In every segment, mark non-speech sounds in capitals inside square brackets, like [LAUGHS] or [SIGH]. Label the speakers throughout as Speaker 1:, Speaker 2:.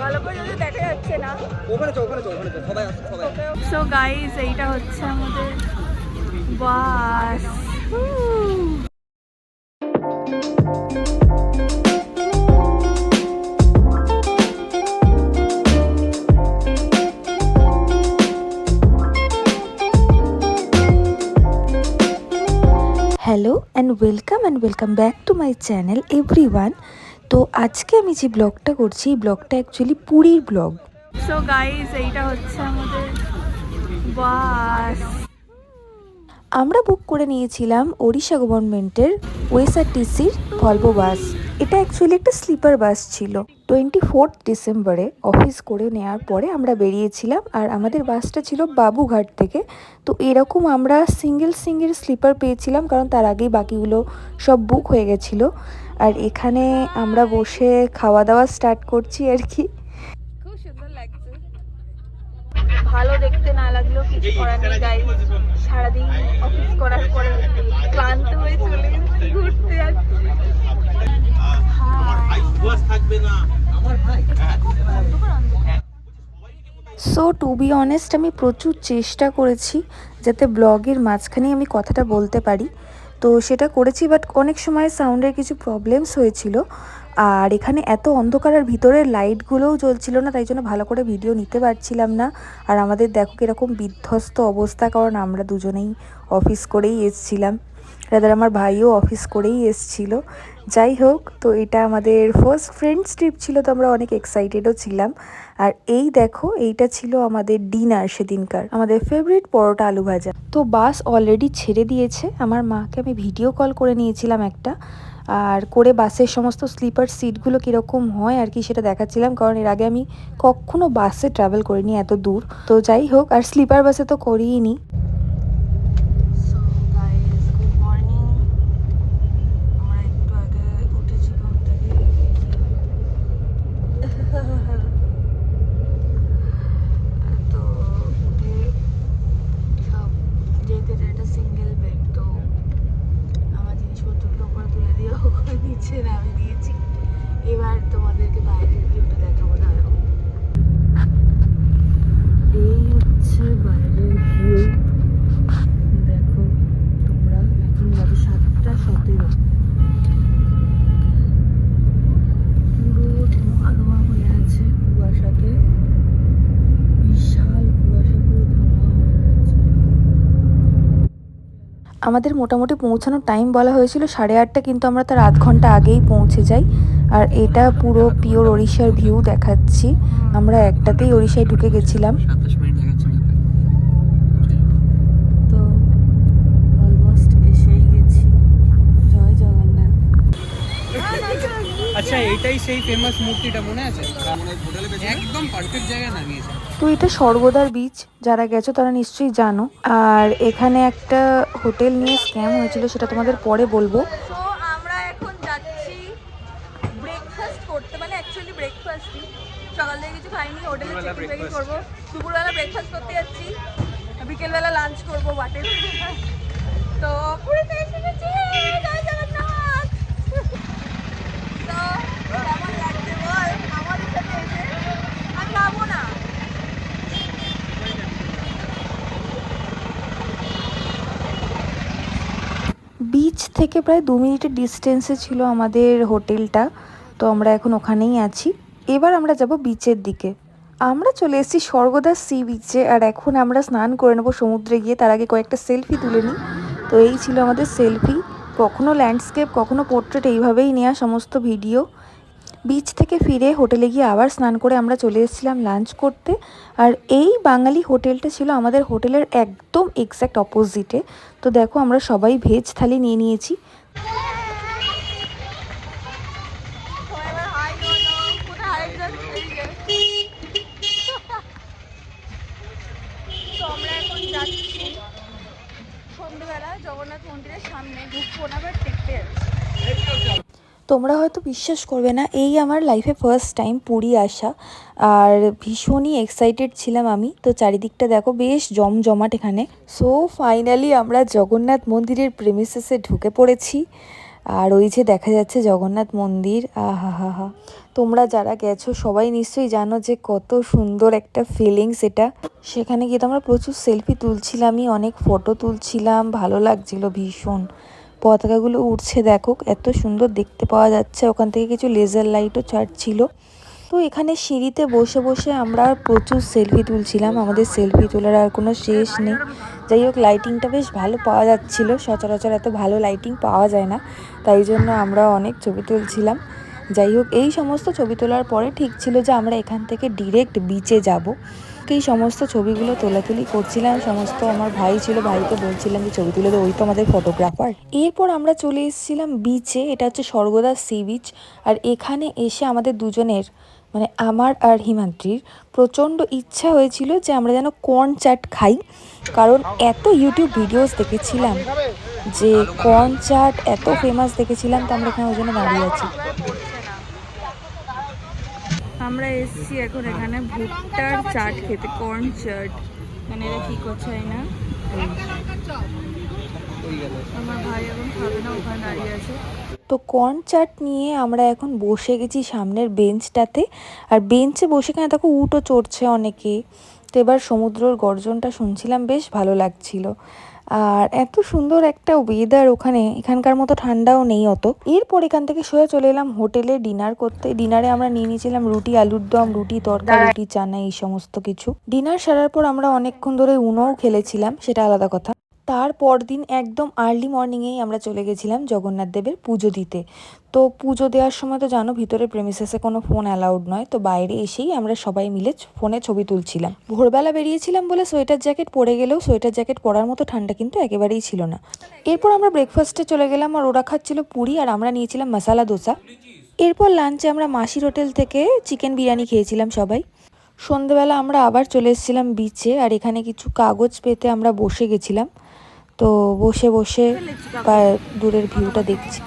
Speaker 1: ভালো করে যদি দেখা যাচ্ছে না।
Speaker 2: ওখানে চো ওখানে চো ওখানে চো সবাই আসো সবাই
Speaker 1: সো গাইস এইটা হচ্ছে আমাদের বাস
Speaker 3: hello and welcome and welcome back to my channel everyone তো আজকে আমি যে ব্লগটা করছি এই ব্লগটা অ্যাকচুয়ালি পুরীর ব্লগ।
Speaker 1: সো গাইস এইটা হচ্ছে আমাদের বাস।
Speaker 3: আমরা বুক করে নিয়েছিলাম ওড়িশা গভর্নমেন্টের ওএসআরটিসির ভলভো বাস। এটা অ্যাকচুয়ালি একটা স্লিপার বাস ছিল। টোয়েন্টি ফোর্থ ডিসেম্বরে অফিস করে নেওয়ার পরে আমরা বেরিয়েছিলাম আর আমাদের বাসটা ছিল বাবুঘাট থেকে। তো এরকম আমরা সিঙ্গেল সিঙ্গেল স্লিপার পেয়েছিলাম কারণ তার আগেই বাকিগুলো সব বুক হয়ে গেছিল। আর এখানে আমরা বসে খাওয়া দাওয়া স্টার্ট করছি আর কি।
Speaker 1: খুব সুন্দর লাগছে। ভালো দেখতে না লাগলেও কিছু করার নেই গাইস সারাদিন অফিস করার পরে ক্লান্ত হয়ে চলে গেছি ঘুরতে যাচ্ছি
Speaker 3: সো টু বি অনেস্ট আমি প্রচুর চেষ্টা করেছি যাতে ব্লগের মাঝখানেই আমি কথাটা বলতে পারি। তো সেটা করেছি বাট অনেক সময় সাউন্ডের কিছু প্রবলেমস হয়েছিল। আর এখানে এত অন্ধকার আর ভিতরের লাইটগুলোও জ্বলছিল না, তাই জন্য ভালো করে ভিডিও নিতে পারছিলাম না। আর আমাদের দেখো কীরকম বিধ্বস্ত অবস্থা, কারণ আমরা দুজনেই অফিস করেই এসছিলাম। রাদার আমার ভাইও অফিস করেই এসছিল। যাই হোক, তো এটা আমাদের ফার্স্ট ফ্রেন্ডস ট্রিপ ছিল, তো আমরা অনেক এক্সাইটেডও ছিলাম। আর এই দেখো, এইটা ছিল আমাদের ডিনার সেদিনকার, আমাদের ফেভারিট পরোটা আলু ভাজা। তো বাস অলরেডি ছেড়ে দিয়েছে, আমার মাকে আমি ভিডিও কল করে নিয়েছিলাম একটা। আর করে বাসের সমস্ত স্লিপার সিটগুলো কীরকম হয় আর কি সেটা দেখাচ্ছিলাম, কারণ এর আগে আমি কখনো বাসে ট্রাভেল করিনি এত দূর। তো যাই হোক, আর স্লিপার বাসে তো করিই নি
Speaker 1: সো গাইস গুড মর্নিং আমরা একটু আগে উঠেছি ঘুম থেকে তো উঠে সব যেতে এটা সিঙ্গেল বেড তো আমার জিনিসপত্রগুলো উপরে তুলে দিয়ে ওখানে নিচে নামে দিয়েছি এবার তোমাদেরকে বাইরের ভিউটা দেখাবো দাঁড়াও এই হচ্ছে বাইরের ভিউ দেখো তোমরা এখন বাজে সাতটা সতেরো পুরো ধোঁয়া ধোঁয়া হয়ে আছে কুয়াশাতে বিশাল কুয়াশা পুরো ধোঁয়া হয়ে আছে
Speaker 3: আমাদের মোটামুটি পৌঁছানোর টাইম বলা হয়েছিল সাড়ে আটটা কিন্তু আমরা তার আধ ঘণ্টা আগেই পৌঁছে যাই। আর এটা পুরো পিওর ওড়িশার ভিউ দেখাচ্ছি। আমরা একটাতেই ওড়িশায় ঢুকে গেছিলাম।
Speaker 2: সাতাশ মিনিট দেখাচ্ছে
Speaker 1: তো অলমোস্ট এসেই গেছি। জয় জগন্নাথ।
Speaker 2: আচ্ছা এটাই সেই ফেমাস মূর্তিটা মনে আছে? একদম পারফেক্ট জায়গায় নামিয়েছে।
Speaker 3: তো এটা স্বর্গদার বিচ যারা গেছো তারা নিশ্চয়ই জানো। আর এখানে একটা হোটেল নিয়ে স্ক্যাম হয়েছিল সেটা তোমাদের পরে বলব।
Speaker 1: তো আমরা এখন যাচ্ছি ব্রেকফাস্ট করতে মানে অ্যাকচুয়ালি ব্রেকফাস্টই সকাল থেকে কিছু খাইনি হোটেলে করব। দুপুরবেলা ব্রেকফাস্ট করতে যাচ্ছি। বিকেলবেলা লাঞ্চ করব বাটে তো পুরীতে এসে গেছি জয় জগন্নাথ তো কেমন লাগছে বল আমাদের সাথে এসে আমি যাব না
Speaker 3: বিচ থেকে প্রায় দু মিনিটের ডিস্টেন্সে ছিল আমাদের হোটেলটা, তো আমরা এখন ওখানেই আছি। এবার আমরা যাব বিচের দিকে। আমরা চলে এসেছি স্বর্গদা সি বিচে আর এখন আমরা স্নান করে নেব সমুদ্রে গিয়ে। তার আগে কয়েকটা সেলফি তুলে নিই। তো এই ছিল আমাদের সেলফি কখনো ল্যান্ডস্কেপ কখনো পোর্ট্রেট এইভাবেই নেওয়া সমস্ত ভিডিও বিচ থেকে ফিরে হোটেলে গিয়ে আবার স্নান করে আমরা চলে এসেছিলাম লাঞ্চ করতে। আর এই বাঙালি হোটেলটা ছিল আমাদের হোটেলের একদম এক্স্যাক্ট অপোজিটে তো দেখো আমরা সবাই ভেজ থালি নিয়ে নিয়েছি।
Speaker 1: জগন্নাথ মন্দিরের সামনে। দেখতে
Speaker 3: তোমরা হয়তো বিশ্বাস করবে না, এই আমার লাইফে ফার্স্ট টাইম পুরী আসা। আর ভীষণই এক্সাইটেড ছিলাম আমি। তো চারিদিকটা দেখো, বেশ জমজমাট এখানে। সো ফাইনালি আমরা জগন্নাথ মন্দিরের প্রেমিসেসে ঢুকে পড়েছি। আর ওই যে দেখা যাচ্ছে জগন্নাথ মন্দির। আহা হা তোমরা যারা গেছো, সবাই নিশ্চয়ই জানো যে কত সুন্দর একটা ফিলিংস এটা। সেখানে গিয়ে তো আমরা প্রচুর সেলফি তুলছিলামই, অনেক ফটো তুলছিলাম, ভালো লাগছিল ভীষণ। পতাকাগুলো উঠছে দেখো, এত সুন্দর দেখতে পাওয়া যাচ্ছে। ওখান থেকে কিছু লেজার লাইটও ছাড়ছিল। তো এখানে সিঁড়িতে বসে বসে আমরা প্রচুর সেলফি তুলছিলাম। আমাদের সেলফি তোলার আর কোনো শেষ নেই। যাই হোক লাইটিংটা বেশ ভালো পাওয়া যাচ্ছিল। সচরাচর এত ভালো লাইটিং পাওয়া যায় না। তাই জন্য আমরা অনেক ছবি তুলছিলাম। যাই হোক, এই সমস্ত ছবি তোলার পরে ঠিক ছিল যে আমরা এখান থেকে ডিরেক্ট বিচে যাব। এই সমস্ত ছবিগুলো তোলাতুলি করছিলাম, সমস্ত আমার ভাই ছিল, ভাইকে বলছিলাম যে ছবি তুলে দে, ওই তো আমাদের ফটোগ্রাফার এরপর আমরা চলে এসেছিলাম বিচে এটা হচ্ছে স্বর্গদা সি বিচ আর এখানে এসে আমাদের দুজনের মানে আমার আর হিমাদ্রির, প্রচণ্ড ইচ্ছা হয়েছিল যে আমরা যেন কর্ন চাট খাই, কারণ এত ইউটিউব ভিডিওস দেখেছিলাম যে কর্ন চাট এত ফেমাস দেখেছিলাম তো আমরা এখানে ওই জন্য দাঁড়িয়ে আছি।
Speaker 1: আমরা এসছি এখন এখানে ভুট্টার চাট খেতে কর্ন চাট মানে এরা কি করছে না আমার ভাই এখন খাবে না, ওখানে দাঁড়িয়ে আছে।
Speaker 3: তো কর্ন চাট নিয়ে আমরা এখন বসে গেছি সামনের বেঞ্চটাতে আর বেঞ্চে বসে কেন দেখো উটও চড়ছে অনেকে। তো এবার সমুদ্রর গর্জনটা শুনছিলাম বেশ ভালো লাগছিল। আর এত সুন্দর একটা ওয়েদার ওখানে এখানকার মতো ঠান্ডাও নেই অত। এরপর এখান থেকে সোজা চলে এলাম হোটেলে ডিনার করতে। ডিনারে আমরা নিয়ে নিয়েছিলাম রুটি আলুর দম রুটি তরকা রুটি চানা এই সমস্ত কিছু। ডিনার সারার পর আমরা অনেকক্ষণ ধরে উনোও খেলেছিলাম সেটা আলাদা কথা। তারপর দিন একদম আর্লি মর্নিংয়েই আমরা চলে গেছিলাম জগন্নাথ দেবের পুজো দিতে। তো পুজো দেওয়ার সময় তো জানো, ভিতরে প্রেমিসেসে কোনো ফোন অ্যালাউড নয়, তো বাইরে এসেই আমরা সবাই মিলে ফোনে ছবি তুলছিলাম। ভোরবেলা বেরিয়েছিলাম বলে সোয়েটার জ্যাকেট পরে গেলেও সোয়েটার জ্যাকেট পরার মতো ঠান্ডা কিন্তু একেবারেই ছিল না। এরপর আমরা ব্রেকফাস্টে চলে গেলাম, আর ওরা খাচ্ছিল পুরি, আর আমরা নিয়েছিলাম মশালা দোসা এরপর লাঞ্চে আমরা মাসির হোটেল থেকে চিকেন বিরিয়ানি খেয়েছিলাম সবাই। সন্ধেবেলা আমরা আবার চলে এসেছিলাম বিচে আর এখানে কিছু কাগজ পেতে আমরা বসে গেছিলাম। তো বসে বসে দূরের ভিউটা দেখছি।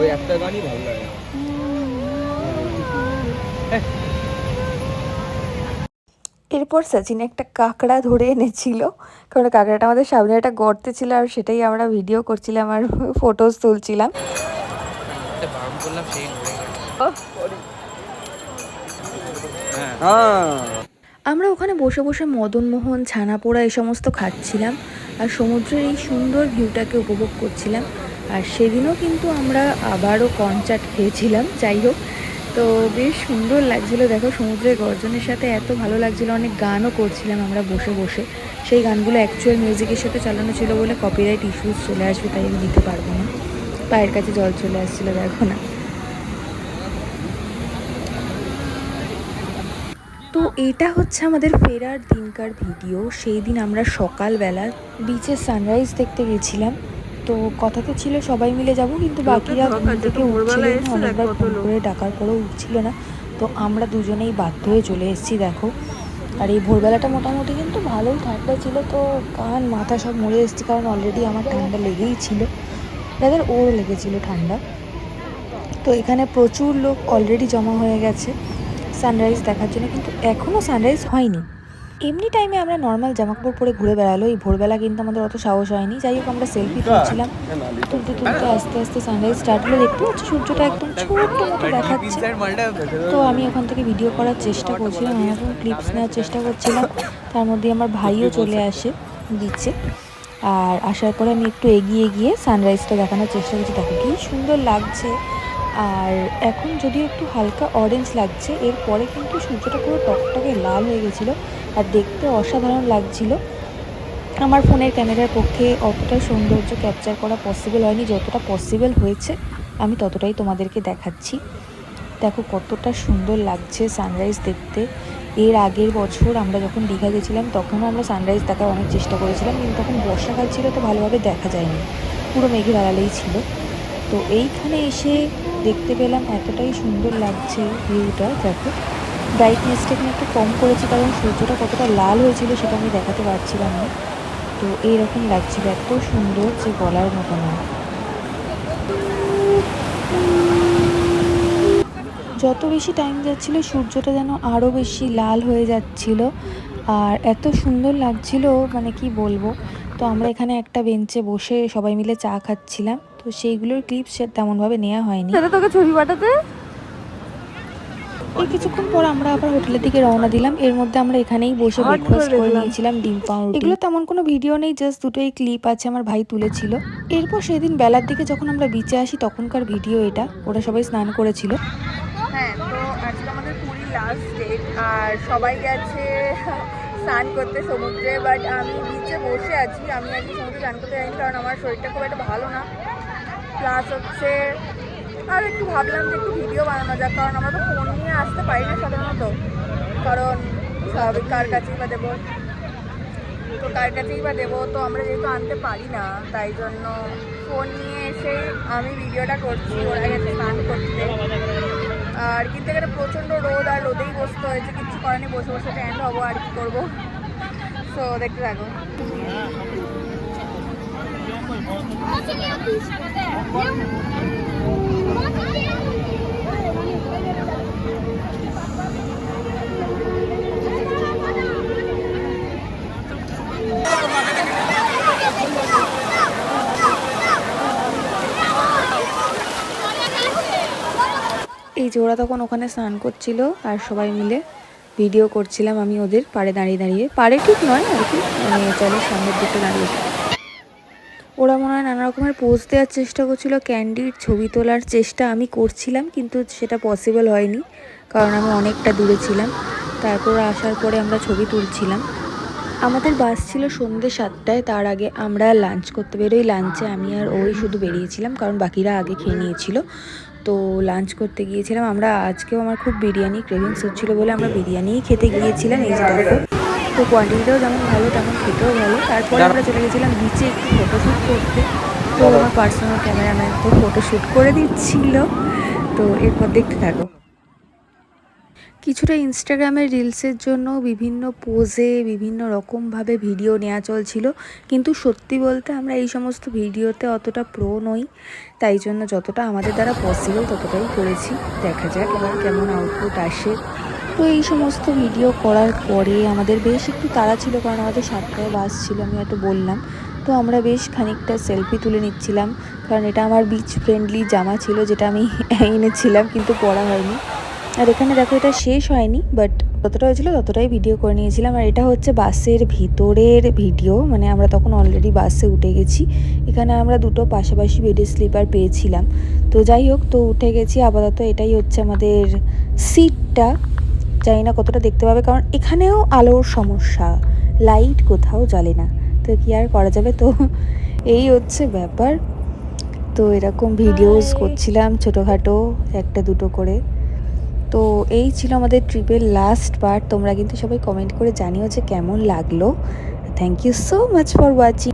Speaker 2: ওই একটা গানই ভালো লাগে
Speaker 3: এরপর সচিন একটা কাঁকড়া ধরে এনেছিল কারণ কাঁকড়াটা আমাদের সামনে একটা গর্তে ছিল আর সেটাই আমরা ভিডিও করছিলাম আর ফটোজ তুলছিলাম।
Speaker 2: হ্যাঁ।
Speaker 3: আমরা ওখানে বসে বসে মদনমোহন ছানাপোড়া এই সমস্ত খাচ্ছিলাম আর সমুদ্রের এই সুন্দর ভিউটাকে উপভোগ করছিলাম। আর সেদিনও কিন্তু আমরা আবারও কনচার্ট খেয়েছিলাম, যাই হোক। তো বেশ সুন্দর লাগছিল। দেখো, সমুদ্রের গর্জনের সাথে এত ভালো লাগছিল। অনেক গানও করছিলাম আমরা বসে বসে। সেই গানগুলো অ্যাকচুয়াল মিউজিকের সাথে চালানো ছিল বলে কপিরাইট ইস্যুস চলে আসবে, তাই আমি দিতে পারব না। পায়ের কাছে জল চলে আসছিল, দেখো না। তো এটা হচ্ছে আমাদের ফেরার দিনকার ভিডিও সেই দিন আমরা সকালবেলা বিচের সানরাইজ দেখতে গেছিলাম। তো কথা তো ছিল সবাই মিলে যাব কিন্তু বাকিরা ঘুম থেকে
Speaker 1: যত
Speaker 3: উঠছিল না। অনেকবার ফোন করে ডাকার পরেও উঠছিল না। তো আমরা দুজনেই বাধ্য হয়ে চলে এসেছি দেখো। আর এই ভোরবেলাটা মোটামুটি কিন্তু ভালোই ঠান্ডা ছিল তো কান মাথা সব মরে এসেছি কারণ অলরেডি আমার ঠান্ডা লেগেই ছিল। যাদের ওরও লেগেছিল ঠান্ডা। তো এখানে প্রচুর লোক অলরেডি জমা হয়ে গেছে। সানরাইজ দেখার জন্য কিন্তু এখনও সানরাইজ হয়নি। এমনি টাইমে আমরা নর্মাল জামাকাপড় পরে ঘুরে বেড়ালো। এই ভোরবেলা কিন্তু আমাদের অত সাহস হয়নি। যাই হোক আমরা সেলফি তুলছিলাম। তুলতে তুলতে আস্তে আস্তে সানরাইজ স্টার্ট হলো। দেখতে পাচ্ছি সূর্যটা একদম ছোট্ট মতো দেখাচ্ছে। তো আমি ওখান থেকে ভিডিও করার চেষ্টা করছিলাম আমি এখন ক্লিপস নেওয়ার চেষ্টা করছিলাম। তার মধ্যে আমার ভাইও চলে আসে দিচ্ছে। আর আসার পরে আমি একটু এগিয়ে গিয়ে সানরাইজটা দেখানোর চেষ্টা করছি। দেখো কি সুন্দর লাগছে। আর এখন যদিও একটু হালকা অরেঞ্জ লাগছে এরপরে কিন্তু সূর্যটা পুরো টকটকে লাল হয়ে গেছিল। আর দেখতে অসাধারণ লাগছিল। আমার ফোনের ক্যামেরার পক্ষে অতটা সৌন্দর্য ক্যাপচার করা পসিবল হয়নি। যতটা পসিবল হয়েছে, আমি ততটাই তোমাদেরকে দেখাচ্ছি। দেখো কতটা সুন্দর লাগছে সানরাইজ দেখতে। এর আগের বছর আমরা যখন দীঘা গেছিলাম, তখনও আমরা সানরাইজ দেখার অনেক চেষ্টা করেছিলাম, কিন্তু তখন বর্ষাকাল ছিল তো ভালোভাবে দেখা যায়নি। পুরো মেঘের আড়ালেই ছিল। তো এইখানে এসে দেখতে পেলাম এতটাই সুন্দর লাগছে ভিউটা দেখো। ব্রাইটনেসটা এখানে একটু কম করেছি, কারণ সূর্যটা কতটা লাল হয়েছিল সেটা আমি দেখাতে পারছিলাম না। তো এইরকম লাগছিল, এত সুন্দর যে বলার মতো না। যত বেশি টাইম যাচ্ছিল, সূর্যটা যেন আরও বেশি লাল হয়ে যাচ্ছিল। আর এত সুন্দর লাগছিল মানে কি বলব? তো আমরা এখানে একটা বেঞ্চে বসে সবাই মিলে চা খাচ্ছিলাম। তো সেইগুলোর ক্লিপস তেমনভাবে নেওয়া হয়নি।
Speaker 1: তোকে ছবি পাঠাতে?
Speaker 3: এই কিছুক্ষণ পর আমরা আবার হোটেলের দিকে রওনা দিলাম। এর মধ্যে আমরা এখানেই বসে ব্রেকফাস্ট করে নিয়েছিলাম ডিম পাউরুটি। এগুলো তেমন কোনো ভিডিও নেই জাস্ট দুটোই ক্লিপ আছে আমার ভাই তুলেছিল। এরপর সেদিন বেলার দিকে যখন আমরা বিচে আসি তখনকার ভিডিও এটা। ওরা সবাই স্নান করেছিল।
Speaker 1: হ্যাঁ তো আজকে আমাদের পুরী লাস্ট ডেট আর সবাই গেছে স্নান করতে সমুদ্রে বাট আমি বিচে বসে আছি। আমি আজকে সমুদ্রে স্নান করতে যাইনি কারণ আমার শরীরটা খুব একটা ভালো না। প্লাস হচ্ছে আর একটু ভাবলাম যে একটু ভিডিও বানানো যাক, কারণ আমরা তো ফোন নিয়ে আসতে পারি না সাধারণত। কারণ স্বাভাবিক কার কাছেই বা দেবো? তো কার কাছেই বা দেবো? তো আমরা যেহেতু আনতে পারি না, তাই জন্য ফোন নিয়ে এসে আমি ভিডিওটা করছি, ওরা গেছে স্নান করতে। আর কিন্তু এখানে প্রচণ্ড রোদ আর রোদেই বসতে হয়েছে কিছু করেনি বসে বসে ট্যান্ড হব আর কি করব। সো দেখতে থাকো।
Speaker 3: এই ওরা তখন ওখানে স্নান করছিল আর সবাই মিলে ভিডিও করছিলাম আমি ওদের পাড়ে দাঁড়িয়ে দাঁড়িয়ে। পাড়ে ঠিক নয় আর কি মানে জলের সামনের দিকে দাঁড়িয়ে। ওরা মনে হয় নানা রকমের পোজ দেওয়ার চেষ্টা করছিল ক্যান্ডির ছবি তোলার চেষ্টা আমি করছিলাম, কিন্তু সেটা পসিবল হয়নি, কারণ আমি অনেকটা দূরে ছিলাম। তারপর আসার পরে আমরা ছবি তুলছিলাম। আমাদের বাস ছিল সন্ধ্যে সাতটায়, তার আগে আমরা লাঞ্চ করতে বেরোই। লাঞ্চে আমি আর ওই শুধু বেরিয়েছিলাম, কারণ বাকিরা আগে খেয়ে নিয়েছিল। তো লাঞ্চ করতে গিয়েছিলাম। আমরা আজকেও আমার খুব বিরিয়ানি ক্রেভিংস হচ্ছিল বলে আমরা বিরিয়ানিই খেতে গিয়েছিলাম এই যে দেখো তো কোয়ান্টিটিটাও যেমন ভালো তেমন খেতেও ভালো। তারপরে আমরা চলে গেছিলাম বিচে একটু ফটোশ্যুট করতে। তো আমার পার্সোনাল ক্যামেরাম্যান তো ফটোশ্যুট করে দিচ্ছিল। তো এরপর দেখতে থাকো। কিছুটা ইনস্টাগ্রামের রিলসের জন্য বিভিন্ন পোজে বিভিন্ন রকমভাবে ভিডিও নেওয়া চলছিল। কিন্তু সত্যি বলতে আমরা এই সমস্ত ভিডিওতে অতটা প্রো নই। তাই জন্য যতটা আমাদের দ্বারা পসিবল ততটাই করেছি। দেখা যাক এবার কেমন আউটপুট আসে। তো এই সমস্ত ভিডিও করার পরে আমাদের বেশ একটু তাড়া ছিল, কারণ আমাদের সাতটায় বাস ছিল, আমি হয়তো বললাম। তো আমরা বেশ খানিকটা সেলফি তুলে নিচ্ছিলাম, কারণ এটা আমার বিচ ফ্রেন্ডলি জামা ছিল, যেটা আমি [LAUGHS] এনেছিলাম, কিন্তু পরা হয়নি। আর এখানে দেখো এটা শেষ হয়নি বাট যতটা হয়েছিল ততটাই ভিডিও করে নিয়েছিলাম। আর এটা হচ্ছে বাসের ভিতরের ভিডিও মানে আমরা তখন অলরেডি বাসে উঠে গেছি। এখানে আমরা দুটো পাশাপাশি বেডের স্লিপার পেয়েছিলাম। তো যাই হোক, তো উঠে গেছি। আপাতত এটাই হচ্ছে আমাদের সিটটা জানি না কতটা দেখতে পাবে কারণ এখানেও আলোর সমস্যা। লাইট কোথাও জ্বলে না। তো কি আর করা যাবে? তো এই হচ্ছে ব্যাপার। তো এরকম ভিডিওস করছিলাম ছোটোখাটো একটা দুটো করে। তো এই ছিল আমাদের ট্রিপের লাস্ট পার্ট তোমরা কিন্তু সবাই কমেন্ট করে জানিও যে কেমন লাগল। Thank you so much for watching